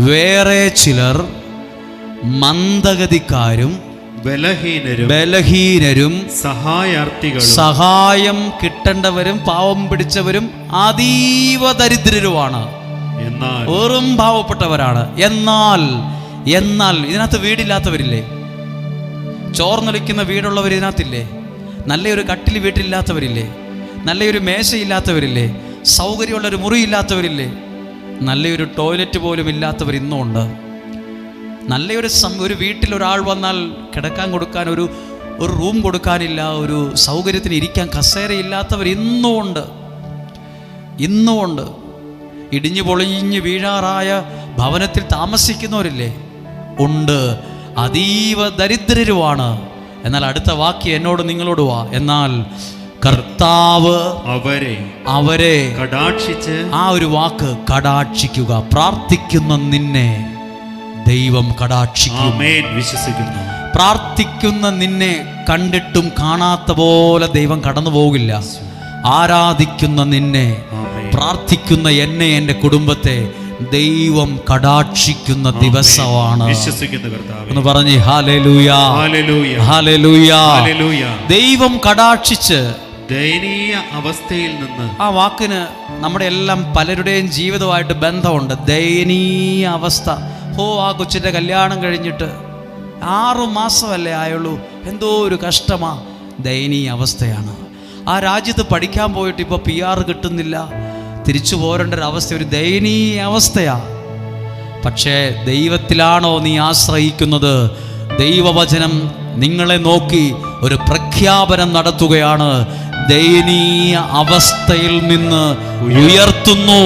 വേറെ ചിലർ മന്ദഗതിക്കാരും ബലഹീനരും ബലഹീനരും സഹായാർത്ഥികളും സഹായം കിട്ടേണ്ടവരും പാവം പിടിച്ചവരും അതീവ ദരിദ്രരുമാണ്. എന്നാൽ വെറും പാവപ്പെട്ടവരാണ്. എന്നാൽ എന്നാൽ ഇതിനകത്ത് വീടില്ലാത്തവരില്ലേ? ചോർന്നൊലിക്കുന്ന വീടുള്ളവർ ഇതിനകത്തില്ലേ? നല്ലൊരു കട്ടിൽ വീട്ടിലില്ലാത്തവരില്ലേ? നല്ലൊരു മേശയില്ലാത്തവരില്ലേ? സൗകര്യമുള്ളൊരു മുറിയില്ലാത്തവരില്ലേ? നല്ലൊരു ടോയ്ലറ്റ് പോലും ഇല്ലാത്തവർ ഇന്നും ഉണ്ട്. നല്ലൊരു സം ഒരു വീട്ടിൽ ഒരാൾ വന്നാൽ കിടക്കാൻ കൊടുക്കാൻ ഒരു ഒരു റൂം കൊടുക്കാനില്ല ഒരു സൗകര്യത്തിന് ഇരിക്കാൻ കസേരയില്ലാത്തവർ ഇന്നും ഉണ്ട്. ഇന്നും ഉണ്ട്. ഇടിഞ്ഞു പൊളിഞ്ഞ് വീഴാറായ ഭവനത്തിൽ താമസിക്കുന്നവരില്ലേ? ഉണ്ട്. അതീവ ദരിദ്രരുമാണ്. എന്നാൽ അടുത്ത വാക്യം എന്നോട് നിങ്ങളോട് വാ. എന്നാൽ കർത്താവ് അവരെ അവരെ കടാക്ഷിച്ച് ആ ഒരു വാക്ക് കടാക്ഷിക്കുക. പ്രാർത്ഥിക്കുന്ന നിന്നെ ദൈവം കടാക്ഷിക്കും. വിശ്വസിക്കുന്നു. പ്രാർത്ഥിക്കുന്ന നിന്നെ കണ്ടിട്ടും കാണാത്ത പോലെ ദൈവം കടന്നു പോകില്ല. ആരാധിക്കുന്ന നിന്നെ പ്രാർത്ഥിക്കുന്ന എന്നെ എന്റെ കുടുംബത്തെ ദൈവം കടാക്ഷിക്കുന്ന ദിവസമാണ്. എന്ന് പറഞ്ഞ് ഹാലലൂയ ദൈവം കടാക്ഷിച്ച് ദയനീയ അവസ്ഥയിൽ നിന്ന് ആ വാക്കിന് നമ്മുടെ എല്ലാം പലരുടെയും ജീവിതമായിട്ട് ബന്ധമുണ്ട്. ദയനീയ അവസ്ഥ. ഹോ ആ കൊച്ചിന്റെ കല്യാണം കഴിഞ്ഞിട്ട് ആറു മാസമല്ലേ ആയുള്ളൂ. എന്തോ ഒരു കഷ്ടമാ. ദയനീയ അവസ്ഥയാണ്. ആ രാജ്യത്ത് പഠിക്കാൻ പോയിട്ട് ഇപ്പോൾ പി ആർ കിട്ടുന്നില്ല. തിരിച്ചു പോരേണ്ട ഒരു അവസ്ഥ ഒരു ദയനീയ അവസ്ഥയാ. പക്ഷേ ദൈവത്തിലാണോ നീ ആശ്രയിക്കുന്നത്? ദൈവവചനം നിങ്ങളെ നോക്കി ഒരു പ്രഖ്യാപനം നടത്തുകയാണ്. ദയനീയ അവസ്ഥയിൽ നിന്ന് ഉയർത്തുന്നു.